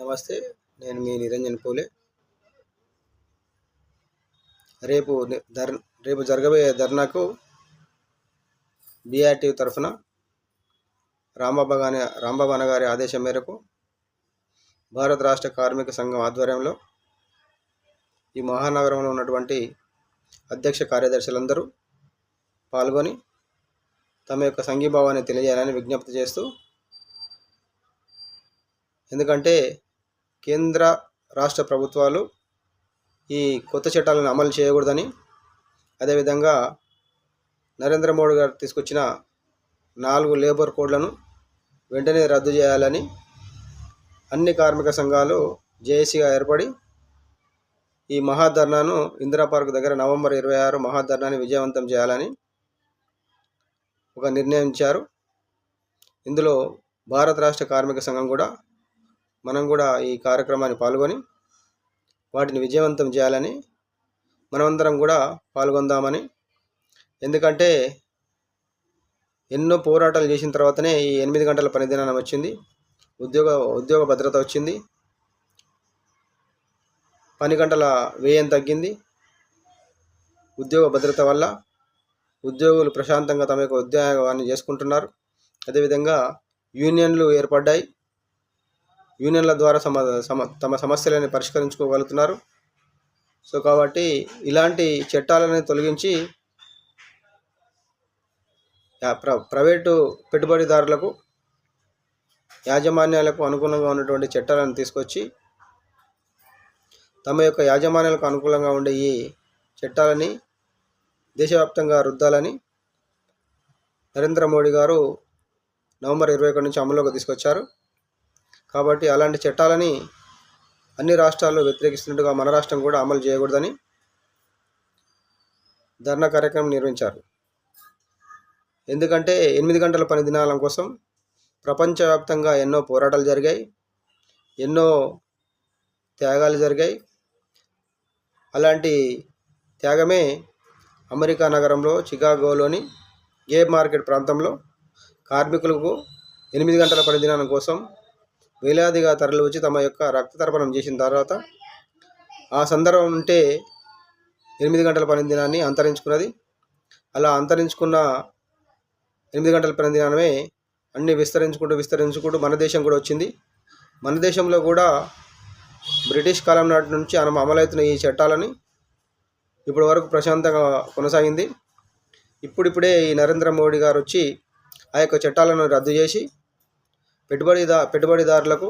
నమస్తే నేను మీ నిరంజన్ పూలే. రేపు ధర్ రేపు జరగబోయే ధర్నాకు బీఆర్టీ తరఫున రాంబాబా గారి రాంబాబు గారి ఆదేశం మేరకు భారత రాష్ట్ర కార్మిక సంఘం ఆధ్వర్యంలో ఈ మహానగరంలో ఉన్నటువంటి అధ్యక్ష కార్యదర్శులందరూ పాల్గొని తమ యొక్క సంఘీభావాన్ని తెలియజేయాలని విజ్ఞప్తి చేస్తూ ఎందుకంటే కేంద్ర రాష్ట్ర ప్రభుత్వాలు ఈ కొత్త చట్టాలను అమలు చేయకూడదని అదేవిధంగా నరేంద్ర మోడీ గారు తీసుకొచ్చిన నాలుగు లేబర్ కోడ్లను వెంటనే రద్దు చేయాలని అన్ని కార్మిక సంఘాలు జేఏసీగా ఏర్పడి ఈ మహాధర్నాను ఇందిరా పార్క్ దగ్గర నవంబర్ ఇరవై ఆరు మహాధర్నాన్ని విజయవంతం చేయాలని ఒక నిర్ణయించారు. ఇందులో భారత రాష్ట్ర కార్మిక సంఘం కూడా మనం కూడా ఈ కార్యక్రమాన్ని పాల్గొని వాటిని విజయవంతం చేయాలని మనమందరం కూడా పాల్గొందామని. ఎందుకంటే ఎన్నో పోరాటాలు చేసిన తర్వాతనే ఈ ఎనిమిది గంటల పని దినానం వచ్చింది. ఉద్యోగ ఉద్యోగ భద్రత వచ్చింది. పని గంటల వ్యయం తగ్గింది. ఉద్యోగ భద్రత వల్ల ఉద్యోగులు ప్రశాంతంగా తమ యొక్క ఉద్యోగాన్ని చేసుకుంటున్నారు. అదేవిధంగా యూనియన్లు ఏర్పడ్డాయి. యూనియన్ల ద్వారా సమ సమ తమ సమస్యలను పరిష్కరించుకోగలుగుతున్నారు. సో కాబట్టి ఇలాంటి చట్టాలని తొలగించి ప్ర ప్రైవేటు పెట్టుబడిదారులకు యాజమాన్యాలకు అనుగుణంగా ఉన్నటువంటి చట్టాలను తీసుకొచ్చి తమ యొక్క యాజమాన్యాలకు అనుకూలంగా ఉండే ఈ చట్టాలని దేశవ్యాప్తంగా రుద్దాలని నరేంద్ర మోడీ గారు నవంబర్ ఇరవై ఒకటి నుంచి అమలులోకి తీసుకొచ్చారు. కాబట్టి అలాంటి చట్టాలని అన్ని రాష్ట్రాల్లో వ్యతిరేకిస్తున్నట్టుగా మన రాష్ట్రం కూడా అమలు చేయకూడదని ధర్నా కార్యక్రమం నిర్వహించారు. ఎందుకంటే ఎనిమిది గంటల పని దినాల కోసం ప్రపంచవ్యాప్తంగా ఎన్నో పోరాటాలు జరిగాయి ఎన్నో త్యాగాలు జరిగాయి. అలాంటి త్యాగమే అమెరికా నగరంలో చికాగోలోని గే మార్కెట్ ప్రాంతంలో కార్మికులకు ఎనిమిది గంటల పని దినాల కోసం వేలాదిగా తరలి వచ్చి తమ యొక్క రక్తతర్పణం చేసిన తర్వాత ఆ సందర్భం ఉంటే ఎనిమిది గంటల పని దినాన్ని అంతరించుకున్నది. అలా అంతరించుకున్న ఎనిమిది గంటల పని దినానమే అన్నీ విస్తరించుకుంటూ విస్తరించుకుంటూ మన దేశం కూడా వచ్చింది. మన దేశంలో కూడా బ్రిటిష్ కాలం నాటి నుంచి మనం అమలవుతున్న ఈ చట్టాలని ఇప్పటి వరకు ప్రశాంతంగా కొనసాగింది. ఇప్పుడిప్పుడే ఈ నరేంద్ర మోడీ గారు వచ్చి ఆ యొక్క చట్టాలను రద్దు చేసి పెట్టుబడిదా పెట్టుబడిదారులకు